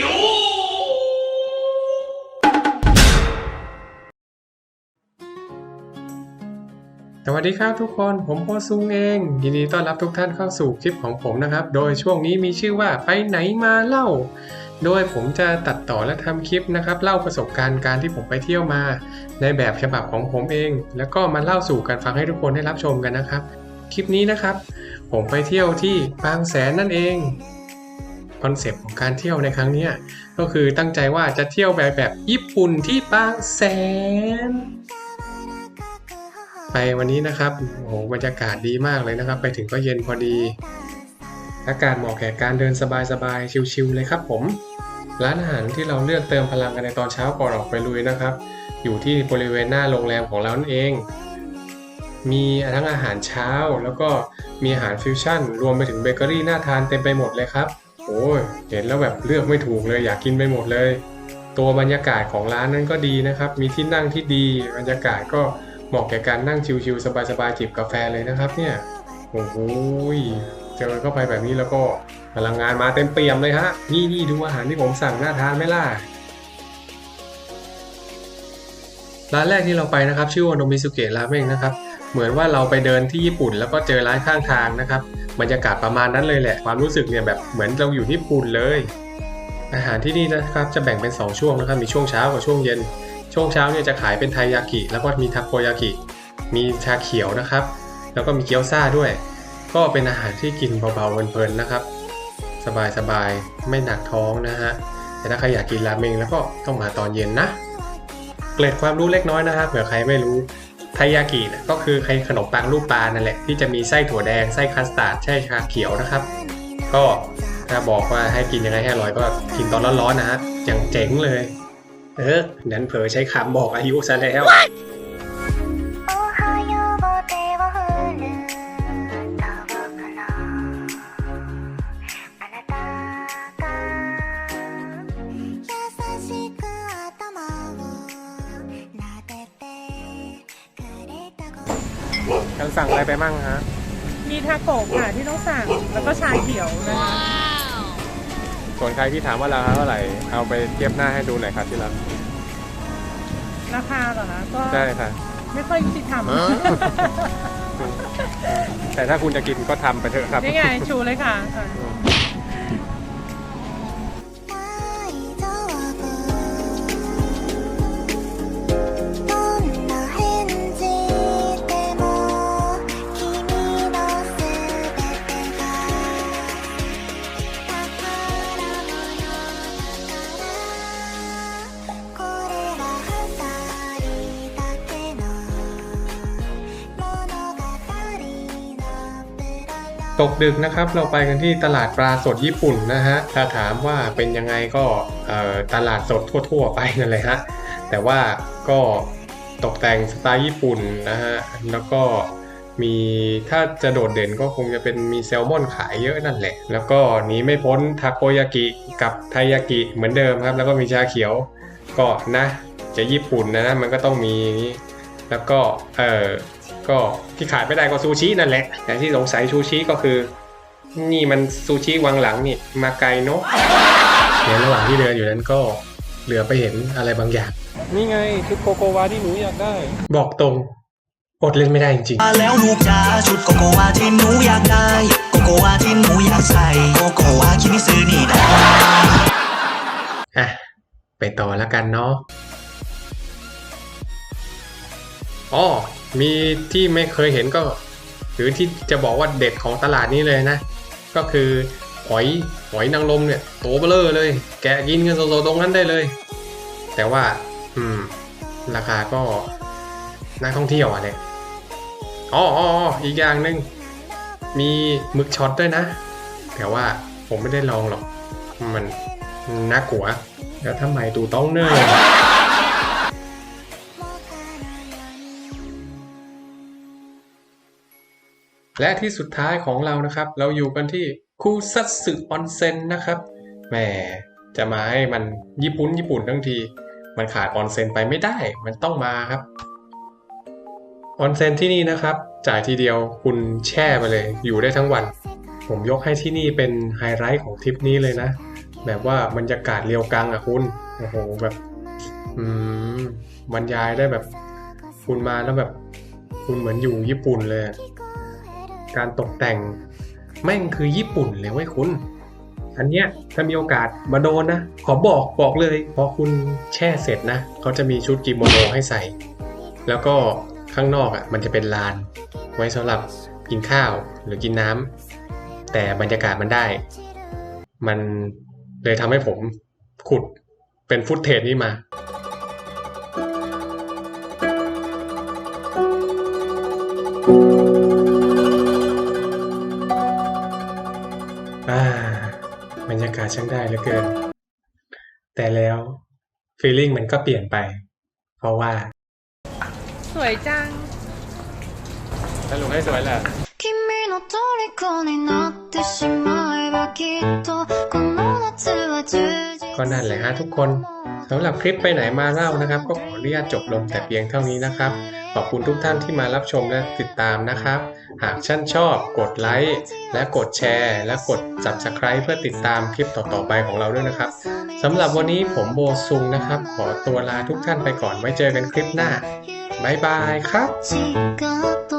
สวัสดีครับทุกคนผมโพซุงเอง ยินดีต้อนรับทุกท่านเข้าสู่คลิปของผมนะครับ โดยช่วงนี้มีชื่อว่าไปไหนมาเล่า โดยผมจะตัดต่อและทำคลิปนะครับ เล่าประสบการณ์การที่ผมไปเที่ยวมา ในแบบฉบับของผมเอง แล้วก็มาเล่าสู่กันฟังให้ทุกคนได้รับชมกันนะครับ คลิปนี้นะครับ ผมไปเที่ยวที่บางแสนนั่นเอง คอนเซปต์ของการเที่ยวในครั้งนี้ก็คือตั้งใจว่าจะเที่ยวแบบแบบญี่ปุ่นที่บางแสน ไปวันนี้นะครับโอ้โหบรรยากาศดีมากเลยนะครับ ไปถึงก็เย็นพอดี อากาศเหมาะแก่การเดินสบายๆชิลๆเลยครับผม ร้านอาหารที่เราเลือกเติมพลังกันในตอนเช้าก่อนออกไปลุยนะครับ อยู่ที่บริเวณหน้าโรงแรมของเรานั่นเองมีทั้งอาหารเช้าแล้วก็มีอาหารฟิวชั่น รวมไปถึงเบเกอรี่น่าทานเต็มไปหมดเลยครับ โอ้ยเห็นแล้วแบบเลือกไม่ถูกเลยอยากกินไปหมดเลย ตัวบรรยากาศของร้านนั้นก็ดีนะครับ มีที่นั่งที่ดีบรรยากาศก็เหมาะแก่การนั่งชิลๆสบายๆจิบกาแฟเลยนะครับเนี่ยโอ้โหเจอเข้าไปแบบนี้แล้วก็พลังงานมาเต็มเปี่ยมเลยฮะ นี่นี่ดูอาหารที่ผมสั่งน่าทานไหมล่ะร้านแรกที่เราไปนะครับ ชื่อว่าโนมิสุเกะราเมงนะครับ เหมือนว่าเราไปเดินที่ญี่ปุ่น แล้วก็เจอร้านข้างทางนะครับบรรยากาศประมาณนั้นเลยแหละความรู้สึกเนี่ยแบบเหมือนเราอยู่ญี่ปุ่นเลย อาหารที่นี่นะครับจะแบ่งเป็น 2 ช่วงนะครับมีช่วงเช้ากับช่วงเย็น ช่วงเช้าเนี่ยจะขายเป็นไทยากิ แล้วก็มีทาโกยากิ มีชาเขียวนะครับ แล้วก็มีเกี๊ยวซ่าด้วย ก็เป็นอาหารที่กินเบาๆเพลินๆนะครับ สบายๆไม่หนักท้องนะฮะแต่ถ้าใครอยากกินราเมงแล้วก็ต้องมาตอนเย็นนะเกร็ดความรู้เล็กน้อยนะฮะเผื่อใครไม่รู้ ไทยากิก็คือใครขนมปังรูปปลานั่นแหละที่จะมีไส้ถั่วแดงไส้คัสตาร์ดไส้ชาเขียวนะครับ ก็ถ้าบอกว่าให้กินยังไงให้อร่อยก็กินตอนร้อนๆนะฮะอย่างเจ๋งเลย เออนั้นเผลอใช้คำบอกอายุซะแล้วお ท่านสั่งอะไรไปมั่งฮะ มีทาโกะค่ะที่ต้องสั่ง แล้วก็ชาเขียวนะคะส่วนใครที่ถามว่าราคาเท่าไหร่ เอาไปเทียบหน้าให้ดูหน่อยครับที่รักราคาเหรอนะก็ได้ค่ะไม่ค่อยยุติธรรมแต่ถ้าคุณจะกินก็ทำไปเถอะครับนี่ไงชูเลยค่ะ ตกดึกนะครับเราไปกันที่ตลาดปลาสดญี่ปุ่นนะฮะถ้าถามว่าเป็นยังไงก็ตลาดสดทั่ว ๆ ไปนั่นเลยฮะแต่ว่าก็ตกแต่งสไตล์ญี่ปุ่นนะฮะแล้วก็มีถ้าจะโดดเด่นก็คงจะเป็นมีแซลมอนขายเยอะนั่นแหละ แล้วก็หนีไม่พ้นทาโกยากิกับไทยากิเหมือนเดิมครับ แล้วก็มีชาเขียวก็นะ จะญี่ปุ่นนะมันก็ต้องมีอย่างนี้แล้วก็เออ ก็ที่ขายไม่ได้ก็ซูชินั่นแหละแต่ที่สงสัยซูชิก็คือ นี่มันซูชิวังหลังนี่มาไกลเนาะในระหว่างที่เดินอยู่นั้นก็เหลือไปเห็นอะไรบางอย่าง นี่ไงชุดโกโกวาที่หนูอยากได้ บอกตรงอดเล่นไม่ได้จริงมาแล้วลูกจ๋าชุดโกโกวาที่หนูอยากได้โกโกวาที่หนูอยากใส่โกโกวาคิมิซึนี่นะๆอะไปต่อแล้วกันเนาะอ๋อ มีที่ไม่เคยเห็นก็ หรือที่จะบอกว่าเด็ดของตลาดนี้เลยนะ ก็คือหอยหอยนางรมเนี่ยโตเบลอเลย แกะกินกันสดๆตรงนั้นได้เลย แต่ว่า อืม ราคาก็นักท่องเที่ยวอะเนี่ยอ๋ออ๋ออ๋ออีกอย่างหนึ่งมีหมึกช็อตด้วยนะ แต่ว่าผมไม่ได้ลองหรอก มันน่ากลัวแล้วทำไมตูต้องเนิ่น และที่สุดท้ายของเรานะครับ เราอยู่กันที่คูซัตสึออนเซ็นนะครับแหมจะมาให้มันญี่ปุ่นญี่ปุ่นทั้งที มันขาดออนเซ็นไปไม่ได้ มันต้องมาครับออนเซ็นที่นี่นะครับ จ่ายทีเดียวคุณแช่ไปเลย อยู่ได้ทั้งวัน ผมยกให้ที่นี่เป็นไฮไลท์ของทริปนี้เลยนะ แบบว่าบรรยากาศเรียวกังอะคุณโอ้โหแบบอืมบรรยายได้แบบ คุณมาแล้วแบบ คุณเหมือนอยู่ญี่ปุ่นเลย การตกแต่ง แม่งคือญี่ปุ่นเลยเว้ยคุณ อันเนี้ยถ้ามีโอกาสมาโดนนะ ขอบอกบอกเลย พอคุณแช่เสร็จนะเขาจะมีชุดกิโมโนให้ใส่ แล้วก็ข้างนอกอะมันจะเป็นลาน ไว้สำหรับกินข้าวหรือกินน้ำแต่บรรยากาศมันได้ มันเลยทำให้ผมขุดเป็นฟุตเทจนี้มาอ่า ช่างได้เหลือเกิน แต่แล้วฟีลลิ่งมันก็เปลี่ยนไป เพราะว่า สวยจังสรุปให้สวยแหละ君の虜になってしまえばきっとこの夏は充実 ก็นั่นแหละฮะทุกคนสำหรับคลิปไปไหนมาเล่านะครับ ก็ขออนุญาตจบลงแต่เพียงเท่านี้นะครับ ขอบคุณทุกท่านที่มารับชมและติดตามนะครับ หากท่านชอบกดไลค์และกดแชร์ และกด subscribe เพื่อติดตามคลิปต่อๆไปของเราด้วยนะครับสำหรับวันนี้ผมโบซุงนะครับ ขอตัวลาทุกท่านไปก่อนไว้เจอกันคลิปหน้าบ๊ายบายครับ 違うと